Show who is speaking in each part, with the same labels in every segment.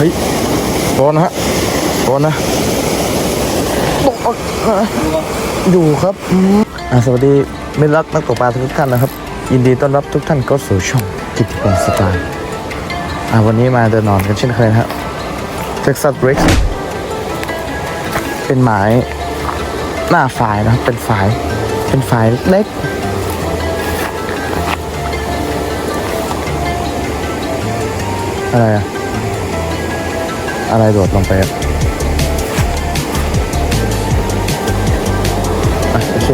Speaker 1: เฮ้ยโดนนะฮะโดนนะตกออกนะอยู่ครับอืมอะสวัสดีมิตรรักนักตกปลาทุกท่านนะครับ ยินดีต้อนรับทุกท่านเข้าสู่ช่องกิติพงสไตล์อะวันนี้มาเดินนอนกันเช่นเคยนะฮะ Texas Rex เป็นหมายหน้าฝายนะครับเป็นฝายเป็นฝายเล็กอะไรอะ อะไรโดดลงไปอะโอเค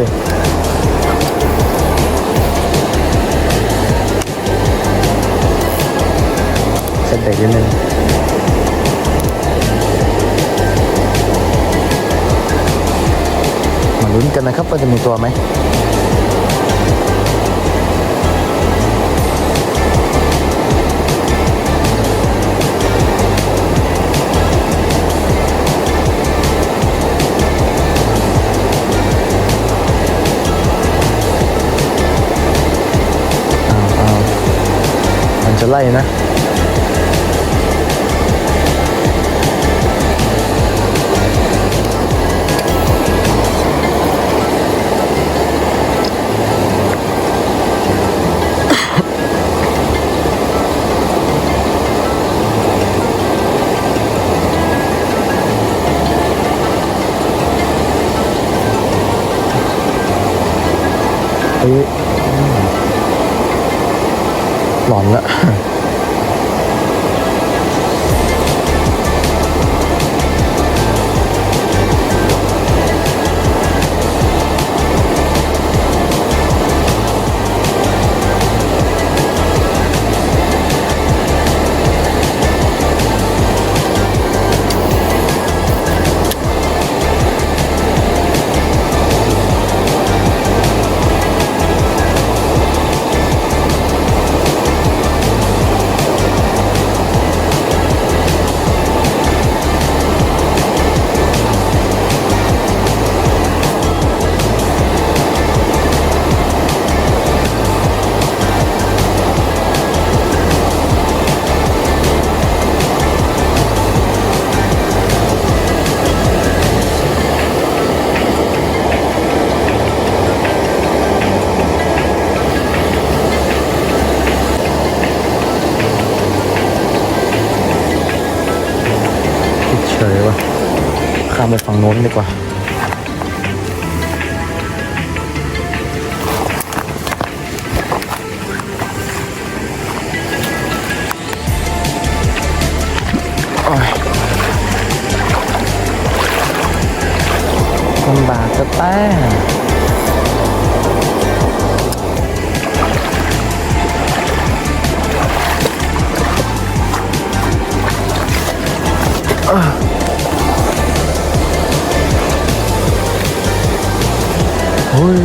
Speaker 1: เซตเด็กนิดนึงมาลุ้นกันนะครับว่าจะมีตัวไหม จะไล่นะเฮ้ย หลอนละ เฉยวะข้ามไปฝั่งโน้นดีกว่าอ้ยลำบากจะแต้ เฮ้ย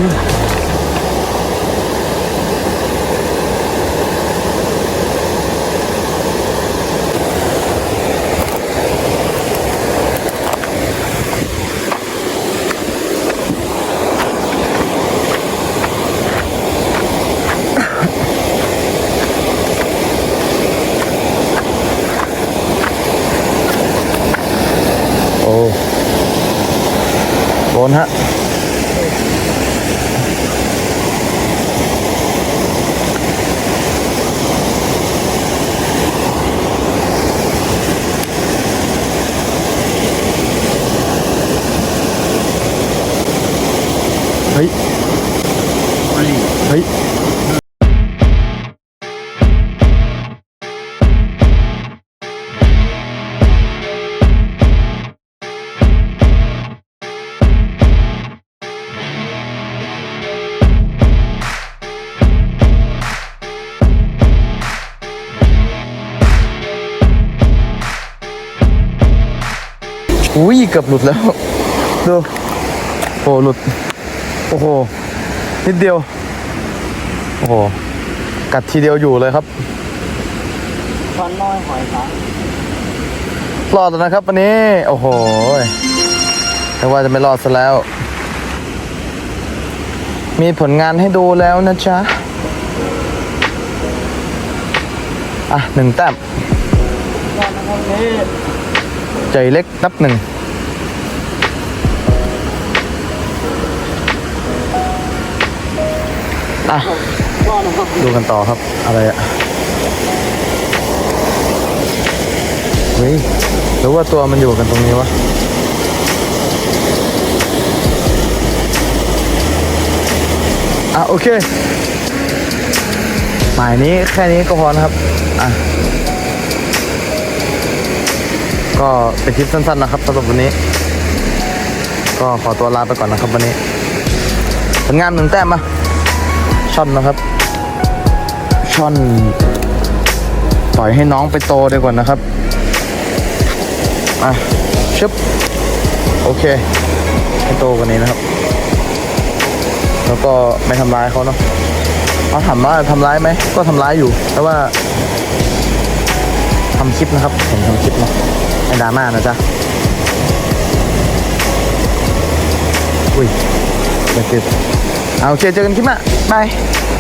Speaker 1: โอ้โดนฮะ เฮ้ย เฮ้ยอุ้ยเกือบหลุดแล้ว ดู โอ้หลุด โอ้โห นิดเดียว โอ้โหกัดทีเดียวอยู่เลยครับ
Speaker 2: ช้อนน้อยหอยครับ
Speaker 1: รอดแล้วนะครับวันนี้ โอ้โหแต่ว่าจะไม่รอดซะแล้ว มีผลงานให้ดูแล้วนะจ๊ะ อะหนึ่งแต้ม
Speaker 2: ช้อนนะคโอเค
Speaker 1: ใจเล็กนับหนึ่ง อะดูกันต่อครับ อะไรอะเฮ้ยหรือว่าตัวมันอยู่กันตรงนี้วะอะโอเค หมายนี้แค่นี้ก็พอนะครับ อะ ก็เป็นคลิปสั้นๆนะครับสำหรับวันนี้ ก็ขอตัวลาไปก่อนนะครับวันนี้ผลงานหนึ่งแต้มมา ช่อนนะครับ ช่อนปล่อยให้น้องไปโตดีกว่านะครับอะชึบโอเค ให้โตกว่านี้นะครับ แล้วก็ไม่ทำร้ายเขาเนาะเอาถามว่าทำร้ายไหมก็ทำร้ายอยู่แต่ว่าทำคลิปนะครับผมทำคลิปเนาะไม่ดราม่านะจ๊ะอุ้ยเจ็บเอาโอเคเจอกันคลิปหน้า Bye.